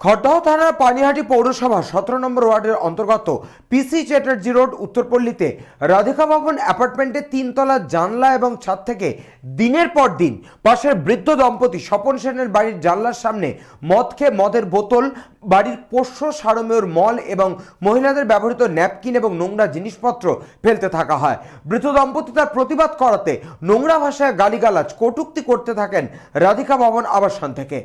খড়দহ থানার পানিহাটি পৌরসভা সতেরো নম্বর ওয়ার্ডের অন্তর্গত পিসি চ্যাটার্জি রোড, উত্তরপল্লীতে রাধিকা ভবন অ্যাপার্টমেন্টের তিনতলা জানলা এবং ছাদ থেকে দিনের পর দিন পাশের বৃদ্ধ দম্পতি স্বপন সেনের বাড়ির জানলার সামনে মদ খেয়ে মদের বোতল, বাড়ির পোষ্য সারমেয়র মল এবং মহিলাদের ব্যবহৃত ন্যাপকিন এবং নোংরা জিনিসপত্র ফেলতে থাকা হয়। বৃদ্ধ দম্পতি তার প্রতিবাদ করাতে নোংরা ভাষায় গালিগালাজ, কটূক্তি করতে থাকেন রাধিকা ভবন আবাসন থেকে।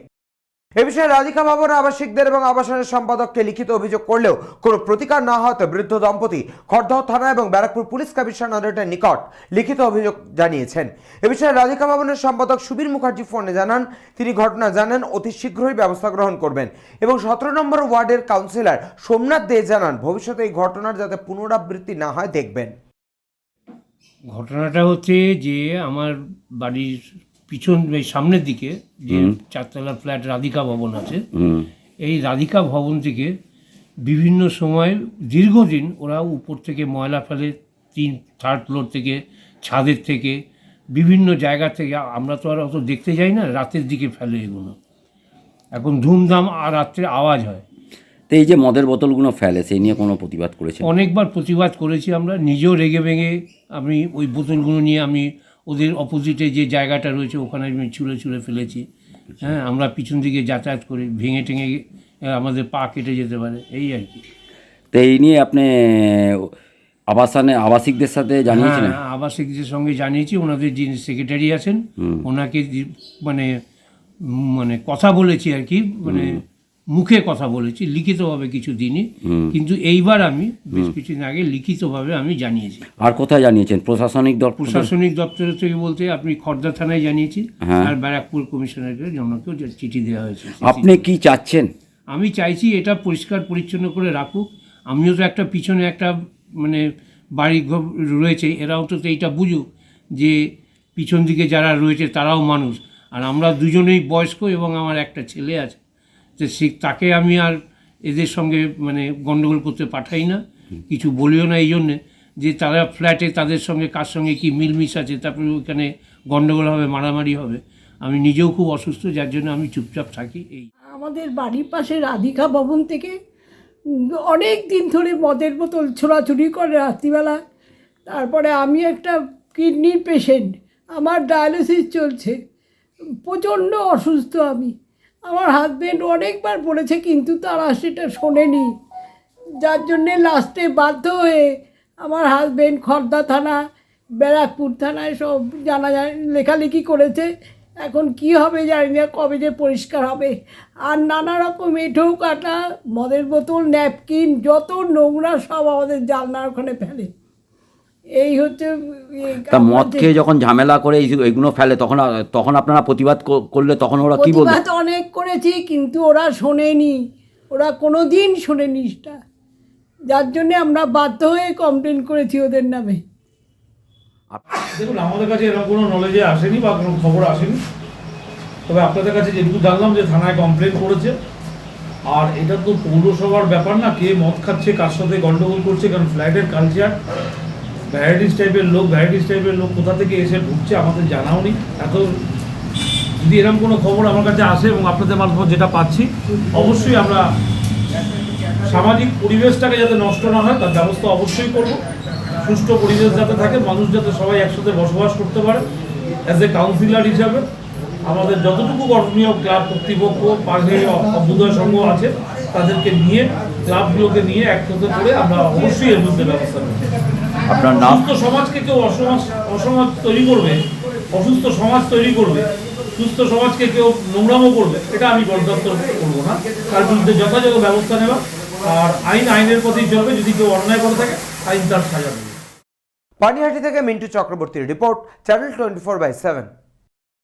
এ বিষয়ে রাধিকা ভবন আবাসিকদের এবং আবাসনের সম্পাদককে লিখিত অভিযোগ করলেও কোনো প্রতিকার না হওয়াতে বৃদ্ধ দম্পতি খড়দহ থানা এবং ব্যারাকপুর পুলিশ কমিশনারেটের নিকট লিখিত অভিযোগ জানিয়েছেন। এ বিষয়ে রাধিকা ভবনের সম্পাদক সুবীর মুখার্জি ফোনে জানান, তিনি ঘটনা জানেন, অতি শীঘ্রই ব্যবস্থা গ্রহণ করবেন এবং সতেরো নম্বর ওয়ার্ডের কাউন্সিলর সোমনাথ দে জানান, ভবিষ্যতে এই ঘটনার যাতে পুনরাবৃত্তি না হয়, দেখবেন। ঘটনাটা হচ্ছে যে, আমার বাড়ির পিছন এই সামনের দিকে যে চারতলা ফ্ল্যাট রাধিকা ভবন আছে এই রাধিকা ভবন থেকে বিভিন্ন সময় দীর্ঘদিন ওরা উপর থেকে ময়লা ফেলে তিন থার্ড ফ্লোর থেকে ছাদের থেকে বিভিন্ন জায়গা থেকে আমরা তো আর অত দেখতে যাই না রাতের দিকে ফেলে এগুলো। এখন ধুমধাম আর রাত্রে আওয়াজ হয়। তো এই যে মদের বোতলগুলো ফেলে সেই নিয়ে কোনো প্রতিবাদ করেছে অনেকবার প্রতিবাদ করেছি আমরা নিজেও রেগে ভেঙে আমি ওই বোতলগুলো নিয়ে আমি ওদের অপোজিটে যে জায়গাটা রয়েছে ওখানে আমি ছুঁড়ে ছুঁড়ে ফেলেছি। হ্যাঁ আমরা পিছন দিকে যাতায়াত করি ভেঙে টেঙে আমাদের পা কেটে যেতে পারে এই আর কি। তো এই নিয়ে আপনি আবাসনে আবাসিকদের সাথে জানিয়েছিলেন? হ্যাঁ, আবাসিকদের সঙ্গে জানিয়েছি ওনাদের যিনি সেক্রেটারি আছেন ওনাকে মানে মানে কথা বলেছি আর কি মানে মুখে কথা বলেছি লিখিতভাবে কিছু দিনই কিন্তু এইবার আমি বেশ কিছুদিন আগে লিখিতভাবে আমি জানিয়েছি। আর কোথায় জানিয়েছেন? প্রশাসনিক দপ্তর? প্রশাসনিক দপ্তর থেকে বলতে আপনি খর্দা থানায় জানিয়েছি হ্যাঁ। আর ব্যারাকপুর কমিশনারের জনকেও চিঠি দেওয়া হয়েছে আপনি কি চাচ্ছেন? আমি চাইছি এটা পরিষ্কার পরিচ্ছন্ন করে রাখুক। আমিও তো একটা পিছনে একটা মানে বাড়ি ঘর রয়েছে এরা অন্তত এইটা বুঝুক যে পিছন দিকে যারা রয়েছে তারাও মানুষ। আর আমরা দুজনেই বয়স্ক এবং আমার একটা ছেলে আছে। তো সে তাকে আমি আর এদের সঙ্গে মানে গণ্ডগোল করতে পাঠাই না, কিছু বলিও না এই জন্যে যে তারা ফ্ল্যাটে তাদের সঙ্গে কার সঙ্গে কি মিলমিশ আছে, তারপরে ওইখানে গণ্ডগোল হবে, মারামারি হবে, আমি নিজেও খুব অসুস্থ, যার জন্য আমি চুপচাপ থাকি এই। আমাদের বাড়ির পাশে রাধিকা ভবন থেকে অনেক দিন ধরে মদের বোতল ছোড়াছুড়ি করে রাত্রিবেলা। তারপরে আমি একটা কিডনির পেশেন্ট আমার ডায়ালিসিস চলছে, প্রচণ্ড অসুস্থ আমি। আমার হাজব্যান্ড অনেকবার বলেছে, কিন্তু তারা সেটা শোনেনি। যার জন্যে লাস্টে বাধ্য হয়ে আমার হাজব্যান্ড খর্দা থানা, ব্যারাকপুর থানায় সব জানা যায়, লেখালেখি করেছে। এখন কি হবে জানি না, কবে যে পরিষ্কার হবে। আর নানা রকম এঁঠো কাটা, মদের বোতল, ন্যাপকিন, যত নোংরা সব আমাদের জানলার ওখানে ফেলে। এই হচ্ছে তা মদ খেয়ে যখন ঝামেলা করে এইগুলো ফেলে তখন তখন আপনারা প্রতিবাদ করলে তখন ওরা কি বলবে? প্রতিবাদ অনেক করেছি কিন্তু ওরা শোনেনি। ওরা কোনো দিন শোনেনি সেটা। যার জন্যে আমরা বাধ্য হয়ে কমপ্লেন করেছি ওদের নামে। দেখুন আমাদের কাছে এরকম কোনো নলেজে আসেনি বা কোনো খবর আসেনি। তবে আপনাদের কাছে যেটুকু জানলাম যে থানায় কমপ্লেন করেছে। আর এটা তো পৌরসভার ব্যাপার না কে মদ খাচ্ছে কার সাথে গন্ডগোল করছে কারণ ফ্ল্যাটের কালচার ভ্যারাইটিস টাইপের লোক ভ্যারাইটিস টাইপের লোক কোথা থেকে এসে ঢুকছে আমাদের জানাও নেই এত যদি এরকম কোনো খবর আমার কাছে আসে এবং আপনাদের মারফত যেটা পাচ্ছি, অবশ্যই আমরা সামাজিক পরিবেশটাকে যাতে নষ্ট না হয়, তার ব্যবস্থা অবশ্যই করব। সুষ্ঠু পরিবেশ যাতে থাকে, মানুষ যাতে সবাই একসাথে বসবাস করতে পারে। অ্যাজ এ কাউন্সিলর হিসাবে, আমাদের যতটুকু গঠনীয় ক্লাব কর্তৃপক্ষ পাশে অভ্যুদয় সংঘ আছে, তাদেরকে নিয়ে, ক্লাবগুলোকে নিয়ে একসাথে করে আমরা অবশ্যই এর মধ্যে ব্যবস্থা নেব। আপনার নাম? তো সমাজকে কেউ অসমাজ অসমাজ তৈরি করবে অসুস্থ সমাজ তৈরি করবে সুস্থ সমাজকে কেউ নোংরামও করবে এটা আমি বরদাস্ত করব না। তার বিরুদ্ধে যথাযথ ব্যবস্থা নেওয়া আর আইন আইনের পথেই চলবে যদি কেউ অন্যায় করে থাকে আইন তার সাজা পানিহাটি থেকে মিন্টু চক্রবর্তীর report channel twenty four by seven